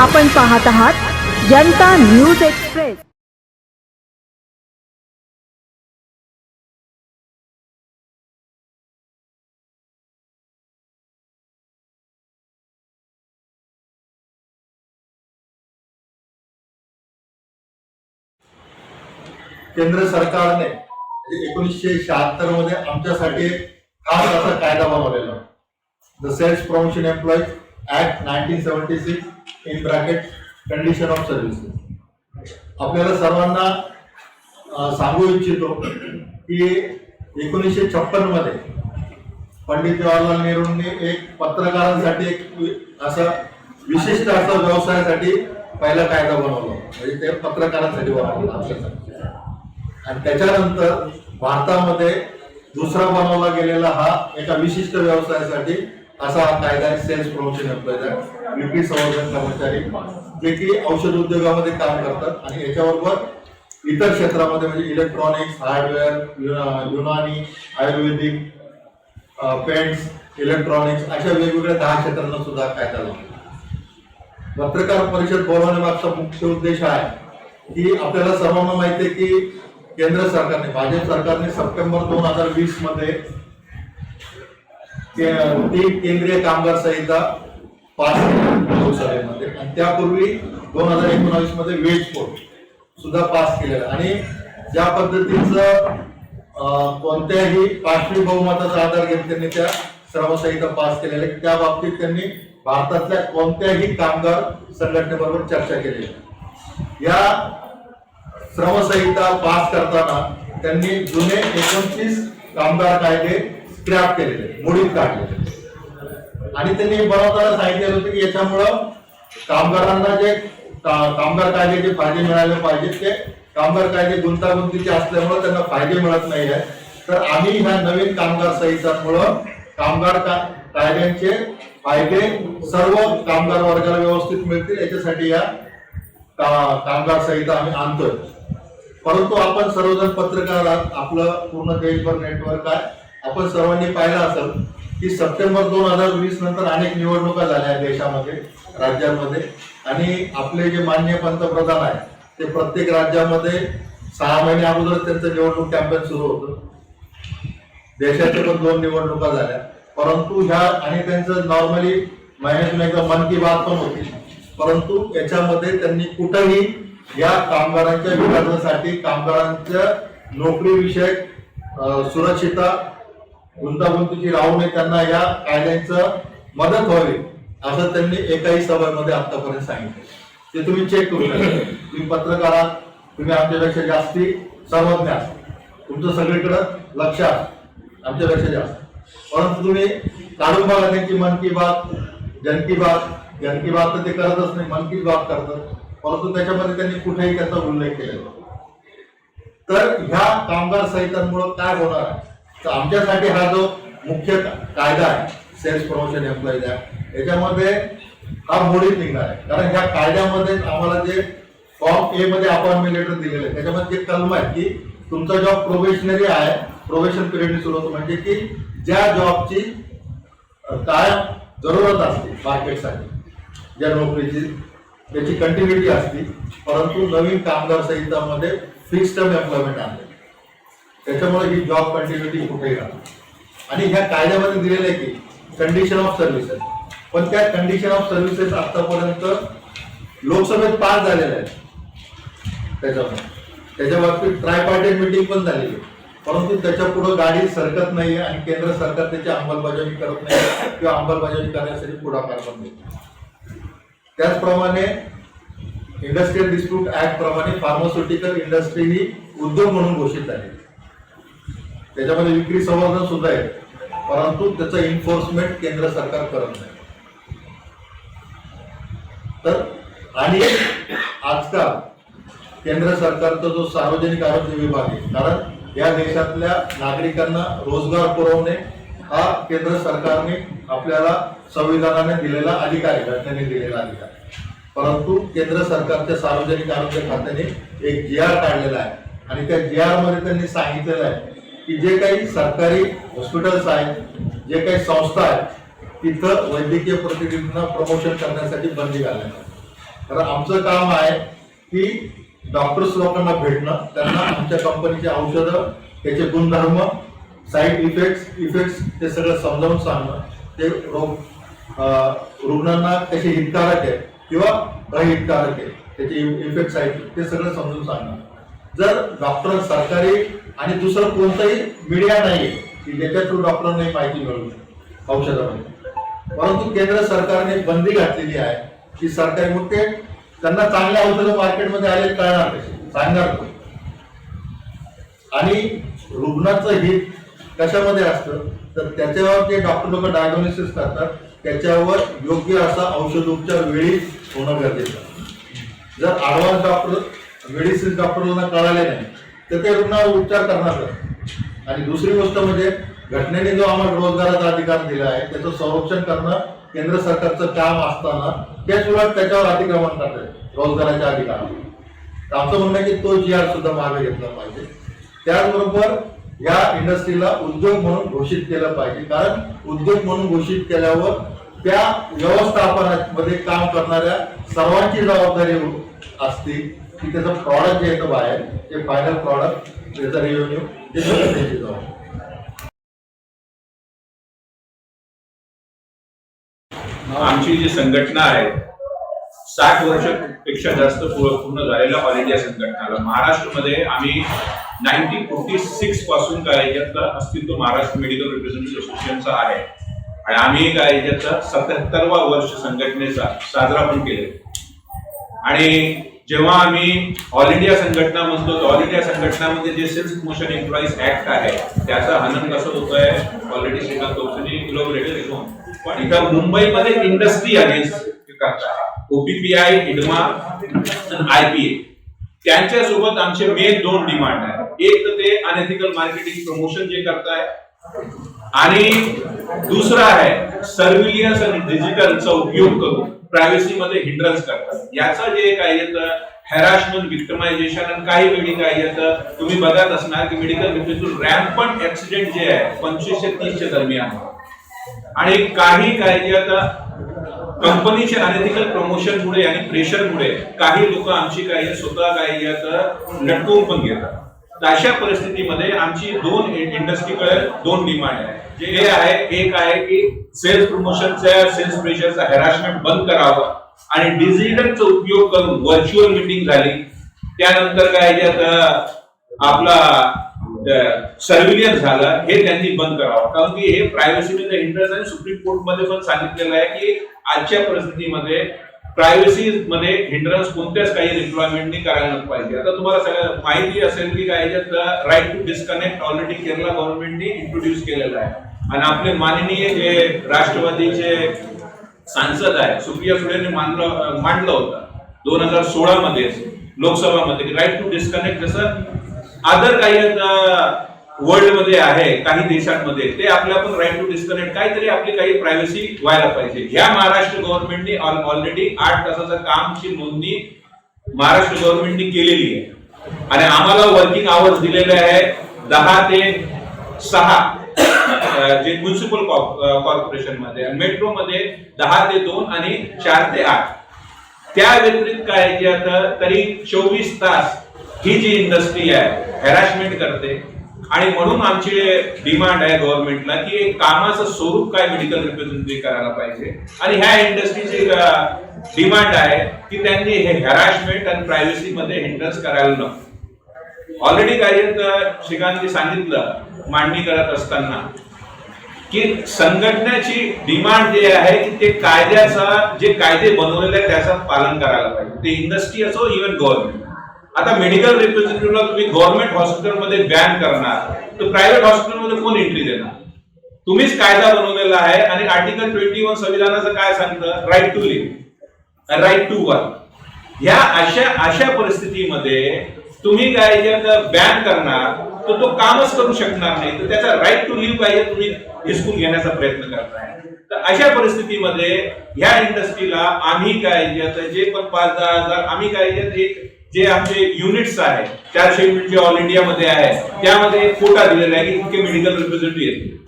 आपण पाहत आहात जनता न्यूज एक्सप्रेस. केंद्र सरकारने म्हणजे एकोणीसशे शहात्तरमध्ये आमच्यासाठी एक खास असा कायदा बनवलेला. The sales promotion employees act nineteen seventy six in bracket condition of services आपल्याला सर्वांना सांगू इच्छितो की एकोणीसशे छप्पनमध्ये पंडित जवाहरलाल नेहरूंनी एक पत्रकारांसाठी एक असा असं विशिष्ट असं व्यवसायासाठी पहिला कायदा बनवला. म्हणजे ते पत्रकारांसाठी बनवला आपल्यासाठी आणि त्याच्यानंतर भारतामध्ये दुसरा बनवला गेलेला हा एका विशिष्ट व्यवसायासाठी असा हा कायदा आहे सेल्स प्रमोशन एम्प्लॉईज विक्री संवर्धन कर्मचारी जे की औषध उद्योगामध्ये काम करतात आणि याच्याबरोबर इतर क्षेत्रामध्ये म्हणजे electronics hardware Unani Ayurvedic paints electronics अशा वेगवेगळ्या दहा क्षेत्रांना सुद्धा कायदा लावला पत्रकार परिषद बोलवण्यामागचा मुख्य उद्देश आहे की आपल्याला सर्वांना माहिती आहे की केंद्र सरकारने भाजप सरकारने सप्टेंबर दोन हजार वीसमध्ये ती केंद्रीय कामगार संहिता पास केली लोकसभेमध्ये. आणि त्यापूर्वी दोन हजार एकोणावीसमध्ये वेज कोड सुद्धा पास केलेला. आणि ज्या पद्धतीचं अं, कोणत्याही पाचवी बहुमताचा आधार घेत त्यांनी त्या श्रमसंहिता पास केलेल्या त्या बाबतीत त्यांनी भारतातल्या कोणत्याही कामगार संघटनेबरोबर चर्चा केली या श्रमसंहिता पास करताना त्यांनी जुने एकोणतीस कामगार कायदे स्क्रॅप केलेले मोडीत काढलेले आणि त्यांनी बनवताना सांगितलेलं होतं की याच्यामुळं कामगारांना जे कामगार कायद्याचे फायदे मिळाले पाहिजेत. ते कामगार कायदे गुंतागुंतीचे असल्यामुळे त्यांना फायदे मिळत नाही आहे तर आम्ही ह्या नवीन कामगार संहितांमुळं कामगार का- कायद्यांचे फायदे सर्व कामगार वर्गाला व्यवस्थित मिळतील. याच्यासाठी या कामगार संहिता आम्ही आणतोय. परंतु आपण सर्वजण पत्रकार आहात. आपलं पूर्ण देशभर नेटवर्क आहे. आपण सर्वांनी पाहिलं असेल की सप्टेंबर दोन हजार वीस नंतर अनेक निवडणुका झाल्या देशामध्ये राज्यांमध्ये. आणि आपले जे मान्य पंतप्रधान आहे ते प्रत्येक राज्यामध्ये सहा महिने अगोदर त्यांचं निवडणूक कॅम्पेन सुरू होतं. देशाच्या पण दोन निवडणुका झाल्या. परंतु ह्या आणि त्यांचं नॉर्मली महिन्यातून एकदा मन की बात पण होती. परंतु याच्यामध्ये त्यांनी कुठंही या कामगारांच्या विकासासाठी कामगारांच्या नोकरीविषयक सुरक्षिता गुंतागुंतीची राहू नये त्यांना या कायद्यांचं मदत व्हावी असं त्यांनी एकाही सभेमध्ये आतापर्यंत सांगितलं. ते तुम्ही चेक करू शकता तुम्ही पत्रकार आहात तुम्ही आमच्यापेक्षा जास्ती सर्वज्ञ आहात. तुमचं सगळीकडं लक्ष आमच्यापेक्षा जास्त. परंतु तुम्ही काढून बघा त्यांची मन की बात जन की बात जन की बात तर ते करतच नाही मन की बात करतात. परंतु त्याच्यामध्ये त्यांनी कुठेही त्याचा उल्लेख केलेला तर ह्या कामगार संहितांमुळे काय होणार आहे? तर आमच्यासाठी हा जो मुख्य कायदा आहे सेल्स प्रमोशन एम्प्लॉईज आहे याच्यामध्ये हा मोडीत निघणार आहे. कारण ह्या कायद्यामध्ये आम्हाला जे फॉर्म ए मध्ये अपॉइंटमेंट लेटर दिलेलं आहे त्याच्यामध्ये जे कलम आहे की तुमचा जॉब प्रोबेशनरी आहे प्रोबेशन पिरियड सुरू होतो. म्हणजे की ज्या जॉबची काय जरूरत असते मार्केटसाठी ज्या नोकरीची त्याची कंटिन्युटी असते परंतु नवीन कामगार संहितामध्ये फिक्स टर्म एम्प्लॉयमेंट आणले त्याच्यामुळे ही जॉब कंटिन्युटी कुठेही राहणार आणि ह्या कायद्यामध्ये दिलेलं आहे की कंडिशन ऑफ सर्व्हिसेस पण त्या कंडिशन ऑफ सर्व्हिसेस आतापर्यंत लोकसभेत पास झालेल्या आहेत. त्याच्यामुळे त्याच्या बाबतीत ट्रायपार्टेट मिटिंग पण झालेली आहे. परंतु त्याच्या पुढे गाडी सरकत नाहीये आणि केंद्र सरकार त्याची अंमलबजावणी करत नाही किंवा अंमलबजावणी करण्यासाठी पुढाकार पण देत नाही. त्याचप्रमाणे इंडस्ट्रियल डिस्प्यूट ऍक्ट प्रमाणे फार्मास्युटिकल इंडस्ट्री ही उद्योग म्हणून घोषित झाली त्याच्यामध्ये विक्री संवर्धन सुद्धा आहे. परंतु त्याचं एन्फोर्समेंट केंद्र सरकार करत नाही. तर आणि आजकाल केंद्र सरकारचा जो सार्वजनिक आरोग्य विभाग आहे कारण या देशातल्या नागरिकांना रोजगार पुरवणे हा केंद्र सरकारने आपल्याला संविधानाने दिलेला अधिकार आहे घटनेने दिलेला अधिकार आहे. परंतु केंद्र सरकारच्या सार्वजनिक आरोग्य खात्याने एक जी आर काढलेला आहे. आणि त्या जी आरमध्ये त्यांनी सांगितलेलं आहे की जे काही सरकारी हॉस्पिटल्स आहेत जे काही संस्था आहेत तिथं वैद्यकीय प्रतिनिधींना प्रमोशन करण्यासाठी बंदी घालण्यात आली. तर आमचं काम आहे की डॉक्टर्स लोकांना भेटणं त्यांना आमच्या कंपनीचे औषधं त्याचे गुणधर्म साईड इफेक्ट्स इफेक्ट्स ते सगळं समजावून सांगणं ते रोग रुग्णांना कसे हितकारक आहे किंवा अहितकारक आहे त्याचे इफेक्ट्स आहेत ते सगळं समजून सांगणं. जर डॉक्टर सरकारी आणि दुसरं कोणतंही मीडिया नाही की ज्याच्या थ्रू डॉक्टरांनी माहिती मिळू शकते औषधामध्ये. परंतु केंद्र सरकारने बंदी घातलेली आहे की सरकारी मग ते त्यांना चांगल्या औषधं मार्केटमध्ये आले कळणार कसे सांगणार आणि रुग्णाचं हित कशामध्ये असतं? तर त्याच्यावर जे डॉक्टर लोक डायग्नोसिस करतात त्याच्यावर योग्य असा औषधोपचार वेळी होणं गरजेचं जर ऍडव्हान्स डॉक्टर मेडिसिन डॉक्टरला कळाले नाही. तर ते रुग्णावर उपचार करणार आणि दुसरी गोष्ट म्हणजे घटनेने जो आम्हाला रोजगाराचा अधिकार दिला आहे त्याचं संरक्षण करणं केंद्र सरकारचं काम असताना त्याच उलट त्याच्यावर अतिक्रमण करतात रोजगाराच्या अधिकारावर. तर आमचं म्हणणं आहे की तो जी आर सुद्धा मागे घेतला पाहिजे. त्याचबरोबर या इंडस्ट्रीला उद्योग म्हणून घोषित केलं पाहिजे. कारण उद्योग म्हणून घोषित केल्यावर त्या व्यवस्थापनामध्ये काम करणाऱ्या सर्वांची जबाबदारी असते. की त्याचं प्रॉडक्ट जे येतं बाहेर ते फायनल प्रॉडक्ट त्याचा रेव्हेन्यू ते सगळं आमची जी संघटना आहे साठ वर्षपेक्षा जास्त पूर्ण पूर्ण झालेल्या ऑल इंडिया संघटनाला महाराष्ट्रामध्ये आम्ही नाईन्टीन फोर्टी सिक्सपासून काय याच्यातलं अस्तित्व महाराष्ट्र मेडिकल रिप्रेझेंटेटिव्ह असोसिएशनचा आहे. आणि आम्ही काय याच्यातला सत्याहत्तरवा वर्ष संघटनेचा साजरा पण केले आणि जेव्हा आम्ही ऑल इंडिया संघटना म्हणतो ऑल इंडिया संघटनामध्ये जे सेल्फ प्रमोशन एम्प्लॉईज ऍक्ट आहे त्याचा हनन कसं होतोय? ऑलरेडी श्रीकांत चौधरी इलॉबरेटेड इथून पण इथं मुंबईमध्ये industry against OPPI IDMA IPA त्यांच्यासोबत आमचे मेन दोन डिमांड आहे एक तर ते अनएथिकल मार्केटिंग प्रमोशन जे करताय आणि दुसरा आहे सर्व्हिलियन्स आणि डिजिटलचा उपयोग करून. प्रायव्हसी मध्ये हिंड्रन्स करतात. याचं जे काय येतं हॅरासमेंट विक्टमायझेशन आणि काही वेळी काय येतं तुम्ही बघत असणार की मेडिकल रॅम्पंट ऍक्सिडेंट जे आहे पंचवीस ते तीसच्या दरम्यान. आणि काही काय जे आता कंपनीच्या अनएथिकल प्रमोशन मुळे आणि प्रेशर मुळे काही लोक आमची काही स्वतः काही आता लटकवून पण घेतात. अशा परिस्थितीमध्ये आमची दोन इंडस्ट्रीकडे दोन डिमांड आहे. जे आहे एक आहे की सेल्स प्रमोशनचा सेल्स प्रेशरचा हॅरासमेंट बंद करावं आणि डिजिटलचा उपयोग करून व्हर्च्युअल मीटिंग झाली. त्यानंतर काय जे आता आपला सर्व्हिलियन्स झालं हे त्यांनी बंद करावं. कारण की हे प्रायव्हसीमध्ये इंटरेस्ट आणि सुप्रीम कोर्टमध्ये पण सांगितलेलं आहे की आजच्या परिस्थितीमध्ये प्रायव्हसी मध्ये हिंड्रन्स कोणत्याच काही रिक्वायरमेंटनी करायला नको पाहिजे. आता तुम्हाला सगळ्या माहिती असेल की काय right to disconnect already Kerala गव्हर्नमेंटने इंट्रोड्यूस केलेलं आहे. आणि आपले माननीय जे राष्ट्रवादीचे सांसद आहे सुप्रिया सुळेने मानलं मांडलं होतं दोन हजार सोळा मध्ये लोकसभामध्ये राईट टू डिस्कनेक्ट जसं अदर काही वर्ल्डमध्ये आहे काही देशांमध्ये ते आपल्या पण राईट टू डिस्कनेक्ट काहीतरी आपली काही प्रायव्हसी व्हायला पाहिजे. ह्या महाराष्ट्र गव्हर्नमेंटने ऑलरेडी आठ तासाचा कामची नोंदणी महाराष्ट्र गव्हर्नमेंटने केलेली आहे. आणि आम्हाला वर्किंग आवर्स दिलेले आहे दहा ते सहा जे म्युन्सिपल कॉर्पोरेशनमध्ये आणि मेट्रो मध्ये दहा ते दोन आणि चार ते आठ. त्या व्यतिरिक्त काय की आता तरी चोवीस तास ही जी इंडस्ट्री आहे हॅरासमेंट करते आणि म्हणून आमची डिमांड आहे गव्हर्नमेंटला की एक कामाचं स्वरूप काय मेडिकल रिप्रेझेंटेटिव्ह करायला पाहिजे. आणि ह्या इंडस्ट्रीची डिमांड आहे की त्यांनी हे हॅरासमेंट आणि प्रायव्हसी मध्ये हिंडन्स करायला नको. ऑलरेडी काय श्रीकांतजी सांगितलं मांडणी करत असताना की संघटनेची डिमांड जे आहे की ते कायद्याचा जे कायदे बनवलेले आहेत त्याचं पालन करायला पाहिजे. ते इंडस्ट्री असो इव्हन गव्हर्नमेंट आता मेडिकल रिप्रेझेंटेटिव्हला तुम्ही गव्हर्नमेंट हॉस्पिटलमध्ये बॅन करणार तर प्रायव्हेट हॉस्पिटलमध्ये कोण एंट्री देणार? तुम्हीच कायदा बनवलेला आहे आणि आर्टिकल ट्वेंटी वन संविधानाचं काय सांगतं? Right to live right to work ह्या अशा अशा परिस्थितीमध्ये तुम्ही काय बॅन करणार तर तो कामच करू शकणार नाही. तर त्याचा राईट टू लिव्ह पाहिजे तुम्ही हिसकून घेण्याचा प्रयत्न करताय तर अशा परिस्थितीमध्ये ह्या इंडस्ट्रीला आम्ही काय जे जे पण पाच दहा हजार आम्ही काय जे एक जे आमचे युनिट्स आहेत चारशे युनिट जे ऑल इंडियामध्ये आहे त्यामध्ये एक कोटा दिलेला आहे की इतके मेडिकल रिप्रेझेंटेटिव्ह येतील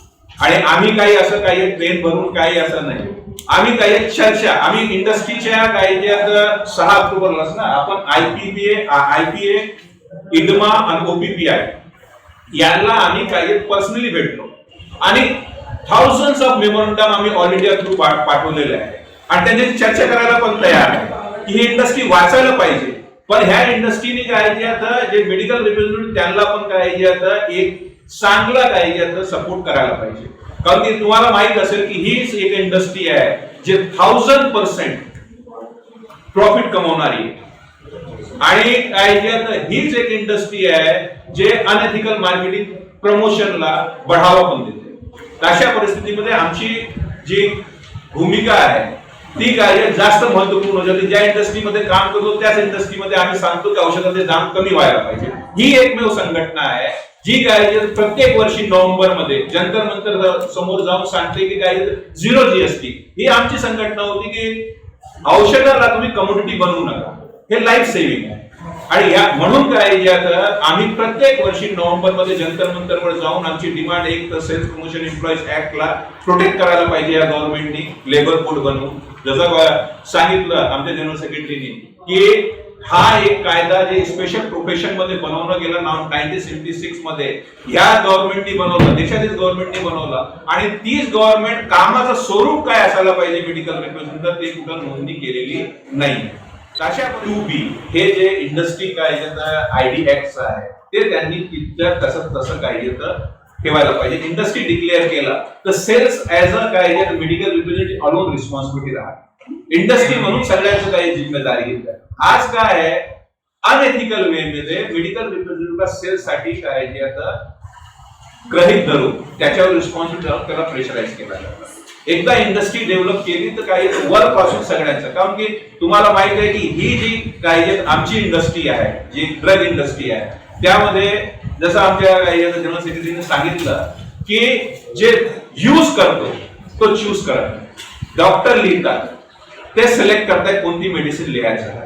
आणि आम्ही काही असं काही ट्रेन भरून काही असं नाही. आम्ही काही चर्चा आम्ही इंडस्ट्रीच्या काही जे आता सहा ऑक्टोबरलाच ना आपण आयपीबीए आयपीए इडमा आणि ओपीपीआय यांना आम्ही काही पर्सनली भेटलो. आणि थाउजंड ऑफ मेमोरंडम आम्ही ऑल इंडिया थ्रू पाठवलेले आहे. आणि त्यांच्याशी चर्चा करायला पण तयार आहे. की ही इंडस्ट्री वाचायला पाहिजे. पण ह्या इंडस्ट्रीने काय जे आता जे मेडिकल रिप्रेझेंटेटिव्ह त्यांना पण काय जे आता एक चांगला काय जे आता सपोर्ट करायला पाहिजे. कारण की तुम्हाला माहीत असेल की हीच एक इंडस्ट्री आहे जे थाउजंड पर्सेंट प्रॉफिट कमवणारी आणि काय जे आता हीच एक इंडस्ट्री आहे जे अनएथिकल मार्केटिंग प्रमोशनला बढावा पण देते. अशा परिस्थितीमध्ये आमची जी भूमिका आहे ती काय आहे, जास्त महत्त्वपूर्ण होती. ज्या इंडस्ट्रीमध्ये काम करतो त्याच इंडस्ट्रीमध्ये आम्ही सांगतो की औषधाचे दाम कमी व्हायला पाहिजे. ही एकमेव संघटना आहे जी काय प्रत्येक वर्षी नोव्हेंबरमध्ये जंतर मंतर समोर जाऊन सांगते की काय झिरो जीएसटी ही आमची संघटना होती की औषधाला तुम्ही कम्युनिटी बनवू नका. हे लाईफ सेव्हिंग आहे. आणि या म्हणून काय जे आता आम्ही प्रत्येक वर्षी नोव्हेंबरमध्ये जंतर मंतरवर जाऊन आमची डिमांड एक तर सेल्फ प्रमोशन एम्प्लॉईज ऍक्टला प्रोटेक्ट करायला पाहिजे या गव्हर्नमेंटनी लेबर कोड बनवून. जसं सांगितलं आमच्या जनरल सेक्रेटरीने की हा एक कायदा जे स्पेशल प्रोफेशनमध्ये बनवलं गेलं नाव नाईन्टीन सेव्हन्टी सिक्समध्ये या गव्हर्नमेंटनी बनवलं देशातील गव्हर्नमेंटनी बनवलं आणि तीच गव्हर्नमेंट कामाचं स्वरूप काय असायला पाहिजे मेडिकल रिप्रेझेंटेटिव्ह ते कुठं नोंदणी केलेली नाही. अशा टू बी हे जे इंडस्ट्री काय आय डी ऍक्ट आहे ते त्यांनी तिथं तसं तसं काय येतं ठेवायला पाहिजे. इंडस्ट्री डिक्लेअर केला तर सेल्स ऍज अ काय मेडिकल रिप्रेझेंटेटिव्ह अलोन रिस्पॉन्सिबिलिटी राहते इंडस्ट्री म्हणून सगळ्यांचं काही जिम्मेदारी घेतली आज काय आहे? अनएथिकल वे मध्ये मेडिकल रिप्रेझेंटेटिव्ह सेल्ससाठी काय जे आता ग्रहित धरून त्याच्यावर रिस्पॉन्सिबिलिटी त्याला प्रेशराईज केला जातं. एकदा इंडस्ट्री डेव्हलप केली तर काही वर पासून सगळ्यांचं. कारण की तुम्हाला माहीत आहे की ही जी काही आमची इंडस्ट्री आहे जी ड्रग इंडस्ट्री आहे त्यामध्ये जसं आमच्या जनरल सेक्रेटरीने सांगितलं की जे यूज करतो तो चूज करत. नाही डॉक्टर लिहितात. ते सिलेक्ट करताय कोणती मेडिसिन लिहायचं.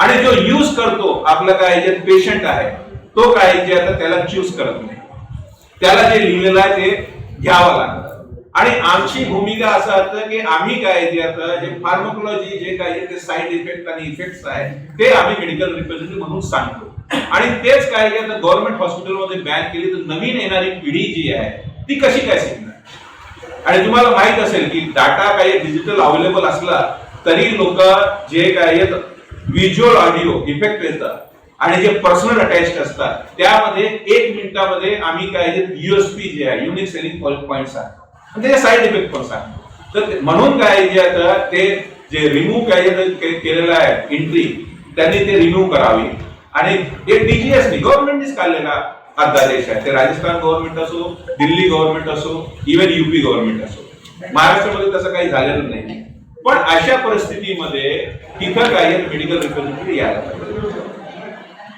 आणि जो यूज करतो आपलं काय जे पेशंट आहे तो काय जे आता त्याला चूज करत नाही. त्याला जे लिहिलेलं आहे ते घ्यावं लागतं. आणि आमची भूमिका असं असतं की आम्ही काय जे आता जे फार्मोकोलॉजी जे काय आहे ते साईड इफेक्ट आणि इफेक्ट्स आहे ते आम्ही मेडिकल रिप्रेझेंटेटिव्ह म्हणून सांगतो. आणि तेच काय की आता गव्हर्नमेंट हॉस्पिटलमध्ये बॅन केली तर नवीन येणारी पिढी जी आहे ती कशी काय शिकणार? आणि तुम्हाला माहीत असेल की डाटा काही डिजिटल अवेलेबल असला तरी लोक जे काय व्हिज्युअल ऑडिओ इफेक्ट येतात आणि जे पर्सनल अटॅच्ड असतात त्यामध्ये एक मिनिटामध्ये आम्ही काय युएसपी जे आहे युनिक सेलिंग पॉईंट आहे. त्याचे साईड इफेक्ट पण सांग तर म्हणून काय जे आता ते जे रिमूव्ह काय केलेलं आहे एंट्री त्यांनी ते रिमूव्ह करावी. आणि हे डीजीएसनी गव्हर्नमेंटनीच काढलेला अध्यादेश आहे ते राजस्थान गव्हर्नमेंट असो दिल्ली गव्हर्नमेंट असो इव्हन युपी गव्हर्नमेंट असो. महाराष्ट्रामध्ये तसं काही झालेलं नाही. पण अशा परिस्थितीमध्ये तिथं काय मेडिकल रिप्रेझेंटेटिव्ह यायला पाहिजे.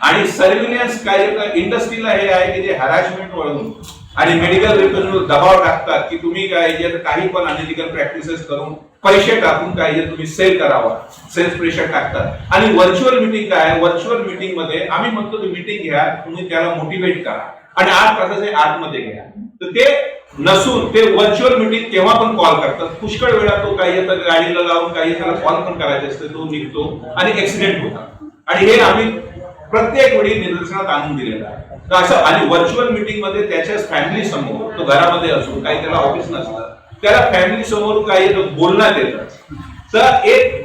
आणि सर्व्हिलन्स काय इंडस्ट्रीला हे आहे की जे हॅरासमेंट वळून आणि मेडिकल रिप्रेझेंटेटिव्ह दबाव टाकतात की तुम्ही काय जे काही पण अनलिगल प्रॅक्टिसेस करून पैसे टाकून काय जे तुम्ही सेल करावा. सेल्स प्रेशर टाकतात. आणि व्हर्च्युअल मिटिंग काय? व्हर्च्युअल मिटिंगमध्ये आम्ही म्हणतो की मिटिंग घ्या तुम्ही त्याला मोटिवेट करा. आणि आठ तासाचे आतमध्ये घ्या. तर ते नसून ते व्हर्च्युअल मिटिंग केव्हा पण कॉल करतात. पुष्कळ वेळा तो काही आता गाडीला लावून काही त्याला कॉल पण करायचे असते तो निघतो आणि ऍक्सिडेंट होतात आणि हे आम्ही प्रत्येक वेळी निदर्शनात आणून दिलेलं आहे. तर असं आणि व्हर्च्युअल मिटिंगमध्ये त्याच्याच फॅमिली समोर तो घरामध्ये असो काही त्याला ऑफिस नसतात त्याला फॅमिली समोर काही बोलण्यात येतात तर एक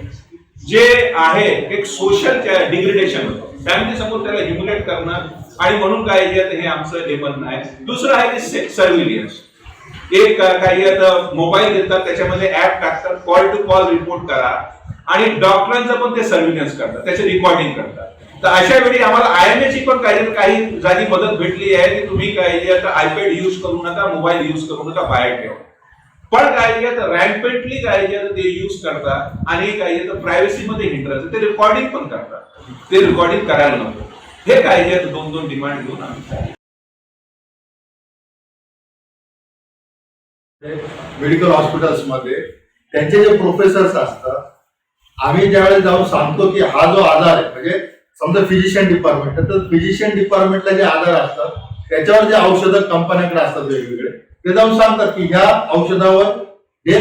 जे आहे एक सोशल डिग्रेडेशन होतं. फॅमिली समोर त्याला ह्युमिलेट करणं आणि म्हणून काय हे आमचं हे म्हणणं आहे. दुसरं आहे ते सर्व्हिलियन्स एक काही आता मोबाईल देतात त्याच्यामध्ये ऍप टाकतात कॉल टू कॉल रिपोर्ट करा आणि डॉक्टरांचं पण ते सर्व्हिलन्स करतात त्याचे रेकॉर्डिंग करतात. तर अशा वेळी आम्हाला आय एम ची पण काही काही जागी मदत भेटली आहे की तुम्ही काय आता आयपॅड यूज करू नका मोबाईल युज करू नका बाहेर ठेवा. पण काय जे तर रॅम्पेंटली काय जे ते युज करतात आणि काय जे तर प्रायव्हसीमध्ये मध्ये ते रेकॉर्डिंग पण करतात. ते रेकॉर्डिंग करायला नको. हे काय दोन दोन डिमांड घेऊन आम्ही मेडिकल हॉस्पिटल्समध्ये त्यांचे जे प्रोफेसर्स असतात आम्ही ज्यावेळेस जाऊन सांगतो की हा जो आजार आहे म्हणजे समजा फिजिशियन डिपार्टमेंट तर फिजिशियन डिपार्टमेंटला जे आजार असतात त्याच्यावर जे औषधं कंपन्याकडे असतात वेगवेगळे ते जाऊन सांगतात की ह्या औषधावर हे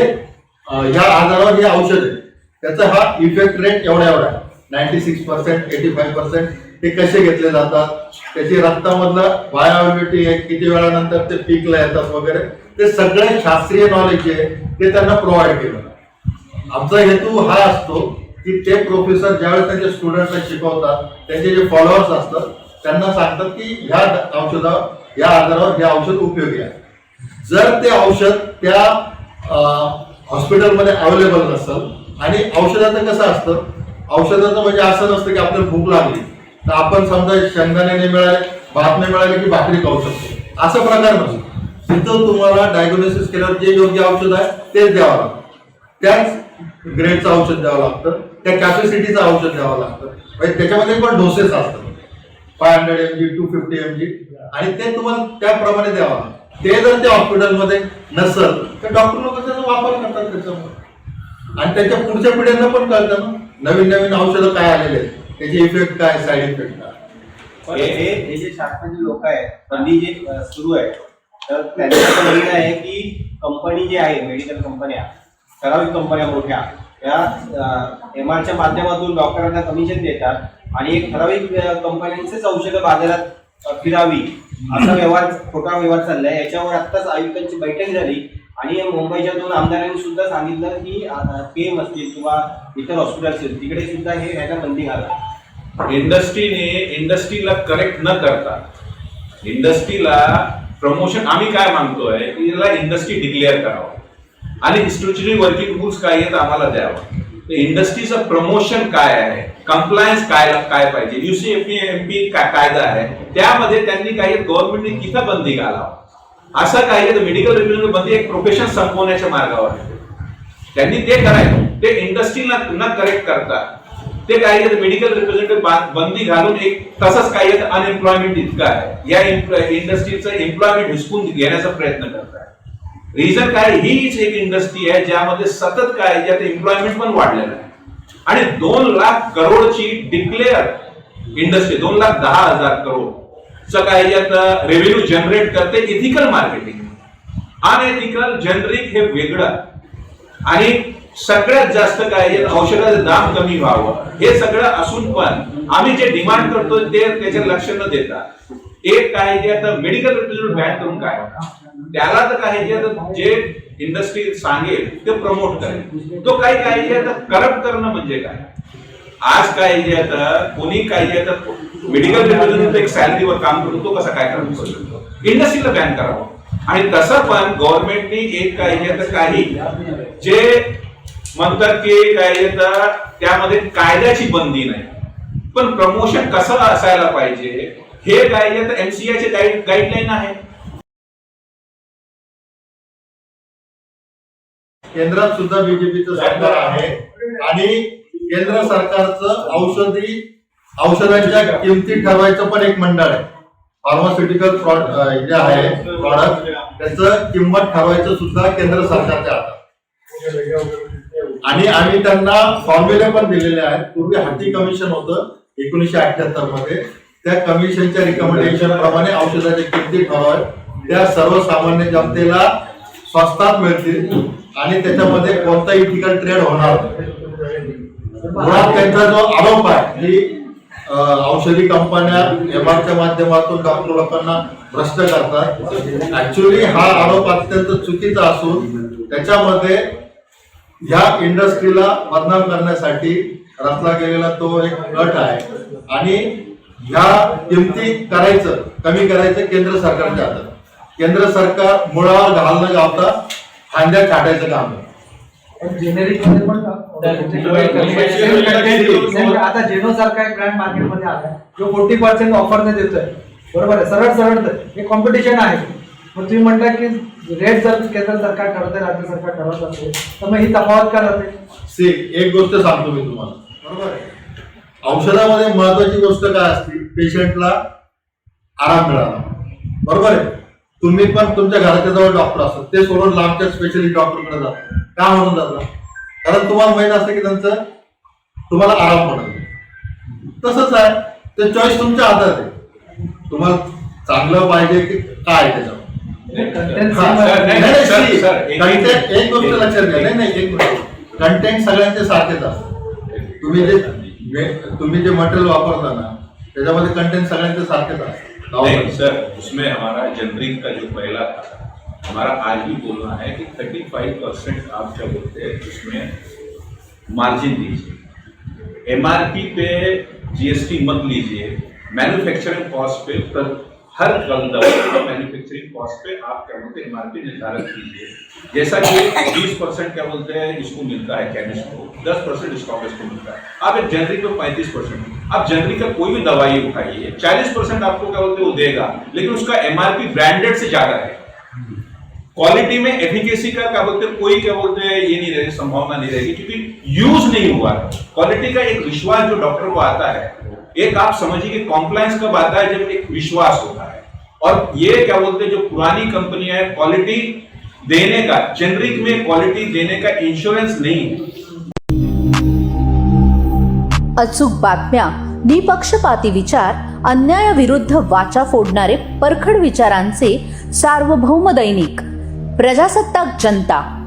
ह्या आजारावर हे औषध आहे. त्याचा हा इफेक्ट रेट एवढा एवढा आहे. Ninety six percent eighty five percent ते कसे घेतले जातात? त्याची रक्तामधलं बायोअॅबिलिटी आहे. किती वेळानंतर ते पीकला येतात वगैरे. ते सगळे शास्त्रीय नॉलेज जे आहे. ते त्यांना प्रोव्हाइड केलं. आमचा हेतू हा असतो की ते प्रोफेसर ज्यावेळेस त्यांच्या स्टुडंटला शिकवतात त्यांचे जे फॉलोअर्स असतात त्यांना सांगतात की ह्या औषधावर या आजारावर हे औषध उपयोगी आहे. जर ते औषध त्या हॉस्पिटलमध्ये अवेलेबल नसेल आणि औषधाचं कसं असतं औषधाचं म्हणजे असं नसतं की आपल्याला भूक लागली तर आपण समजा शेंगदाणे नाही मिळाले भात नाही मिळाले की भाकरी खाऊ शकतो. असा प्रकार नसतो. तिथं तुम्हाला डायग्नोसिस केल्यावर जे योग्य औषध आहे तेच द्यावं लागतं. त्याच ग्रेडचं औषध द्यावं लागतं. त्या कॅपॅसिटीचं औषध द्यावं लागतं. म्हणजे त्याच्यामध्ये पण डोसेस असतात. Five hundred M G two fifty M G आणि ते तुम्हाला त्याप्रमाणे द्यावं लागतं. ते जर त्या हॉस्पिटलमध्ये नसल तर डॉक्टर लोक त्याचा वापर करतात त्याच्यामुळे. आणि त्याच्या पुढच्या पिढ्यांना पण कळतं ना. नवीन नवीन औषधं काय आलेले आहेत त्याचे इफेक्ट काय साईड इफेक्ट काय. हे हे जे शासनाचे लोक आहेत त्यांनी जे सुरू आहे तर त्यांचं असं म्हणणं आहे की कंपनी जी आहे मेडिकल कंपन्या ठराविक कंपन्या मोठ्या त्या एम आरच्या माध्यमातून डॉक्टरांना कमिशन देतात आणि एक ठराविक कंपन्यांचेच औषधं बाजारात फिरावी. असा व्यवहार खोटा व्यवहार चाललाय. याच्यावर आत्ताच आयुक्तांची बैठक झाली आणि मुंबईच्या दोन आमदारांनी सुद्धा सांगितलं की केम असतील किंवा इतर हॉस्पिटल असतील तिकडे सुद्धा हे ह्याला बंदी घाला. इंडस्ट्रीने इंडस्ट्रीला करेक्ट न करता इंडस्ट्रीला प्रमोशन आम्ही काय मागतोय की याला इंडस्ट्री डिक्लेअर करावं. आणि स्टॅच्युटरी वर्किंग रूल्स काय आहेत आम्हाला द्यावं. इंडस्ट्रीचं प्रमोशन काय आहे? कम्प्लायन्स काय काय पाहिजे? युसीएफपी काय कायदा आहे. त्यामध्ये त्यांनी काही गव्हर्नमेंटने तिथं बंदी घालावं? असं काही मेडिकल रिप्रेझेंटेटिव्ह बंदी एक प्रोफेशन संपवण्याच्या मार्गावर आहे. त्यांनी ते करायचं. ते इंडस्ट्रीला न करेक्ट करता ते काय मेडिकल रिप्रेझेंटेटिव्ह बंदी घालून एक तसंच काही अनएम्प्लॉयमेंट इतकं आहे. या इंडस्ट्रीचं एम्प्लॉयमेंट हिसकून घेण्याचा प्रयत्न करताय रिझन काय? हीच एक इंडस्ट्री आहे ज्यामध्ये सतत काय ज्यात एम्प्लॉयमेंट पण वाढलेलं आहे. आणि दोन लाख करोडची डिक्लेअर इंडस्ट्री दोन लाख दहा हजार करोड. चं काय यात रेव्हेन्यू जनरेट करते इथिकल मार्केटिंग अनएथिकल जनरिक हे वेगळं. आणि सगळ्यात जास्त काय औषधाचं दाम कमी व्हावं. हे सगळं असून पण आम्ही जे डिमांड करतो ते त्याच्या लक्ष न देता. एक काय जे आता मेडिकल रिप्रेझेंट बॅन करून काय त्याला तर काही जे जे इंडस्ट्री सांगेल ते प्रमोट करेल. तो काही काही जे आता करप्ट करणं म्हणजे काय? आज काय जे आता कोणी काय जे आता मेडिकल रिप्रेझेंटेटिव्ह एक सॅलरीवर काम करतो तो कसा काय करू शकतो? इंडस्ट्रीला बॅन करावं. आणि तसं पण गव्हर्नमेंटने एक काय जे आता काही जे म्हणतात की काय जे त्यामध्ये कायद्याची बंदी नाही. पण प्रमोशन कसं असायला पाहिजे? हे काय जे आता एमसीआयचे गाईड गाईडलाईन आहे. केंद्रात सुद्धा बीजेपीचं सरकार आहे. आणि केंद्र सरकारचं औषधी औषधांच्या किमती ठरवायचं पण एक मंडळ आहे. फार्मास्युटिकल जे आहे प्रॉडक्ट त्याचं किंमत ठरवायचं सुद्धा केंद्र सरकारच्या हातात. आणि आम्ही त्यांना फॉर्म्युले पण दिलेले आहेत. पूर्वी हत्ती कमिशन होतं एकोणीशे अठ्याहत्तरमध्ये. त्या कमिशनच्या रिकमेंडेशन प्रमाणे औषधाच्या किमती ठरवाय त्या सर्वसामान्य जनतेला स्वस्तात मिळतील. आणि त्याच्यामध्ये कोणताही इथिकल ट्रेड होणार मुळात त्यांचा जो आरोप आहे की औषधी कंपन्या एमआरच्या माध्यमातून डॉक्टर लोकांना भ्रष्ट करतात. ऍक्च्युली हा आरोप अत्यंत चुकीचा असून त्याच्यामध्ये ह्या इंडस्ट्रीला बदनाम करण्यासाठी रचला गेलेला तो एक गट आहे. आणि ह्या किमती करायचं कमी करायचं केंद्र सरकारच्या हातात. केंद्र सरकार मुळावर घाल न गावता फांद्या छाटायचं काम आहे. जेनेरिकमध्ये पण आता जेनो सारखा एक ब्रँड मार्केटमध्ये आला जो फोर्टी पर्सेंट ऑफरने देतोय. बरोबर आहे? सरळ सरळ हे कॉम्पिटिशन आहे. मग तुम्ही म्हटलं की रेट जर केंद्र सरकार ठरवते राज्य सरकार ठरवत असेल तर मग ही तफावत का राहते? सी एक गोष्ट सांगतो मी तुम्हाला. बरोबर आहे. औषधामध्ये महत्वाची गोष्ट काय असते? पेशंटला आराम मिळाला. बरोबर आहे? तुम्ही पण तुमच्या घराच्या जवळ डॉक्टर असतात ते सोडून लांबच्या स्पेशलिस्ट डॉक्टरकडे जातात का म्हणून जातात कारण तुम्हाला माहीत असतं की त्यांचं तुम्हाला आराम पडत तसंच आहे. ते चॉईस तुमच्या हातात आहे. तुम्हाला चांगलं पाहिजे की काय त्याच्यावर? हा, सर, एक- गोष्ट लक्षात घ्या. नाही नाही एक मिनिट कंटेंट सगळ्यांचे सारखेच असतात तुम्ही जे तुम्ही जे मटेरियल वापरता ना त्याच्यामध्ये कंटेंट सगळ्यांचे सारखेच असतात सर, उसमें हमारा जनरिक का जो पहला था, हमारा आज भी बोलना है कि थर्टी फाइव परसेंट आप क्या बोलते हैं, उसमें मार्जिन दीजिए। एमआरपी पे जीएसटी मत लीजिए। मैन्युफैक्चरिंग कॉस्ट पे हर दवा का मैन्युफैक्चरिंग कॉस्ट पे आप क्या बोलते हैं एमआरपी निर्धारित कीजिए। जैसा कि बीस परसेंट क्या बोलते हैं, इसको मिलता है केमिस्ट को, दस परसेंट स्टॉक इसको मिलता है। आप एक जनरिक में पैंतीस परसेंट, आप जनरिक का कोई भी दवाई उठाइए, चालीस परसेंट आपको क्या बोलते हैं, वो देगा, लेकिन उसका एमआरपी ब्रांडेड से ज़्यादा है। क्वालिटी में एफिकेसी का क्या बोलते हैं, कोई क्या बोलते हैं, ये नहीं रहेगी, संभावना नहीं रहेगी, क्योंकि यूज़ नहीं हुआ क्वालिटी का एक विश्वास जो डॉक्टर को आता है एक आप समझिए कि कॉम्प्लायंस कब आता है जब एक विश्वास होता है। और ये क्या बोलते हैं, जो पुरानी कंपनियाँ है क्वालिटी देने का जेनरिक में क्वालिटी देने का इंश्योरेंस नहीं अचूक बातम्या, निपक्षपाती विचार अन्यायाविरुद्ध वाचा फोडणारे परखड विचारांचे सार्वभौम दैनिक, प्रजासत्ताक जनता।